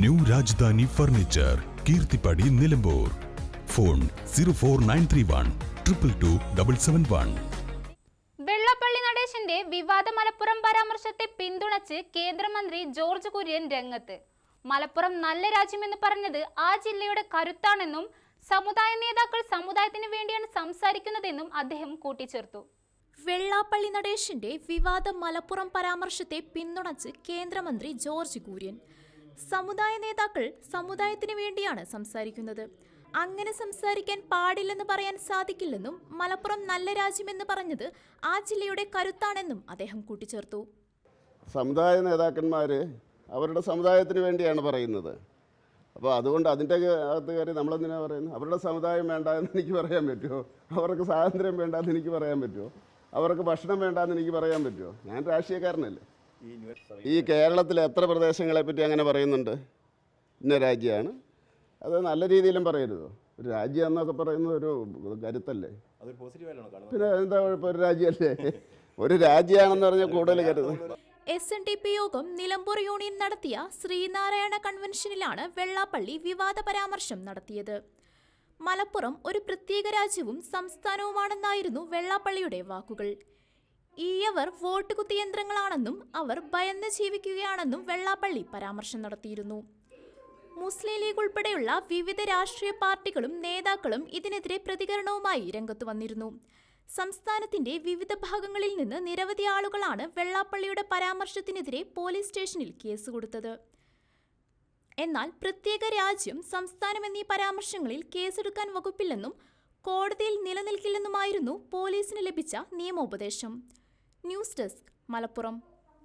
New Rajadhani furniture Keerthippadi Nilambur. Phone zero four nine three one triple two double seven one. Vellappally നടേശന്റെ വിവാദ മലപ്പുറം പരാമർശത്തെ പിന്തുണച്ച് കേന്ദ്രമന്ത്രി George Kurian രംഗത്ത്. മലപ്പുറം നല്ല രാജ്യമെന്ന് പറഞ്ഞത് ആ ജില്ലയുടെ കരുത്താണെന്നും സമുദായ നേതാക്കൾ സമുദായത്തിന് വേണ്ടിയാണ് സംസാരിക്കുന്നതെന്നും അദ്ദേഹം കൂട്ടിച്ചേർത്തു. വെള്ളാപ്പള്ളി നടേശന്റെ വിവാദ മലപ്പുറം പരാമർശത്തെ പിന്തുണച്ച് കേന്ദ്രമന്ത്രി ജോർജ് കുര്യൻ. സമുദായ നേതാക്കൾ സമുദായത്തിന് വേണ്ടിയാണ് സംസാരിക്കുന്നത്. അങ്ങനെ സംസാരിക്കാൻ പാടില്ലെന്ന് പറയാൻ സാധിക്കില്ലെന്നും മലപ്പുറം നല്ല രാജ്യമെന്ന് പറഞ്ഞത് ആ ജില്ലയുടെ കരുത്താണെന്നും അദ്ദേഹം കൂട്ടിച്ചേർത്തു. സമുദായ നേതാക്കന്മാർ അവരുടെ സമുദായത്തിന് വേണ്ടിയാണ് പറയുന്നത്. അപ്പോൾ അതുകൊണ്ട് അതിന്റെ അകത്ത് കയറി നമ്മളെന്തിനാണ് പറയുന്നത്? അവരുടെ സമുദായം വേണ്ട എന്ന് എനിക്ക് പറയാൻ പറ്റുമോ? അവർക്ക് സ്വാതന്ത്ര്യം വേണ്ട എന്ന് എനിക്ക് പറയാൻ പറ്റുമോ? അവർക്ക് ഭക്ഷണം വേണ്ട എന്ന് എനിക്ക് പറയാൻ പറ്റുമോ? ഞാൻ രാഷ്ട്രീയക്കാരനല്ലേ. ഈ കേരളത്തിലെ എത്ര പ്രദേശങ്ങളെ പറ്റി അങ്ങനെ പറയുന്നുണ്ട്? ഇന്ന രാജ്യമാണ്. അത് നല്ല രീതിയിലും പറയരുതോ? ഒരു രാജ്യം എന്നൊക്കെ പറയുന്നത് ഒരു കരുത്തല്ലേ? പിന്നെ എന്താ കുഴപ്പം? ഒരു രാജ്യമല്ലേ? ഒരു രാജ്യമാണെന്ന് പറഞ്ഞാൽ കൂടുതൽ കരുത്. എസ് എൻ ഡി പി യോഗം നിലമ്പൂർ യൂണിയൻ നടത്തിയ ശ്രീനാരായണ കൺവെൻഷനിലാണ് വെള്ളാപ്പള്ളി വിവാദ പരാമർശം നടത്തിയത്. മലപ്പുറം ഒരു പ്രത്യേക രാജ്യവും സംസ്ഥാനവുമാണെന്നായിരുന്നു വെള്ളാപ്പള്ളിയുടെ വാക്കുകൾ. ഈയവർ വോട്ട് കുത്തിയന്ത്രങ്ങളാണെന്നും അവർ ഭയന്ന് ജീവിക്കുകയാണെന്നും വെള്ളാപ്പള്ളി പരാമർശം നടത്തിയിരുന്നു. മുസ്ലിം ലീഗ് ഉൾപ്പെടെയുള്ള വിവിധ രാഷ്ട്രീയ പാർട്ടികളും നേതാക്കളും ഇതിനെതിരെ പ്രതികരണവുമായി രംഗത്ത് വന്നിരുന്നു. സംസ്ഥാനത്തിന്റെ വിവിധ ഭാഗങ്ങളിൽ നിന്ന് നിരവധി ആളുകളാണ് വെള്ളാപ്പള്ളിയുടെ പരാമർശത്തിനെതിരെ പോലീസ് സ്റ്റേഷനിൽ കേസ് കൊടുത്തത്. എന്നാൽ പ്രത്യേക രാജ്യം സംസ്ഥാനം എന്നീ പരാമർശങ്ങളിൽ കേസെടുക്കാൻ വകുപ്പില്ലെന്നും കോടതിയിൽ നിലനിൽക്കില്ലെന്നുമായിരുന്നു പോലീസിന് ലഭിച്ച നിയമോപദേശം. News desk Malappuram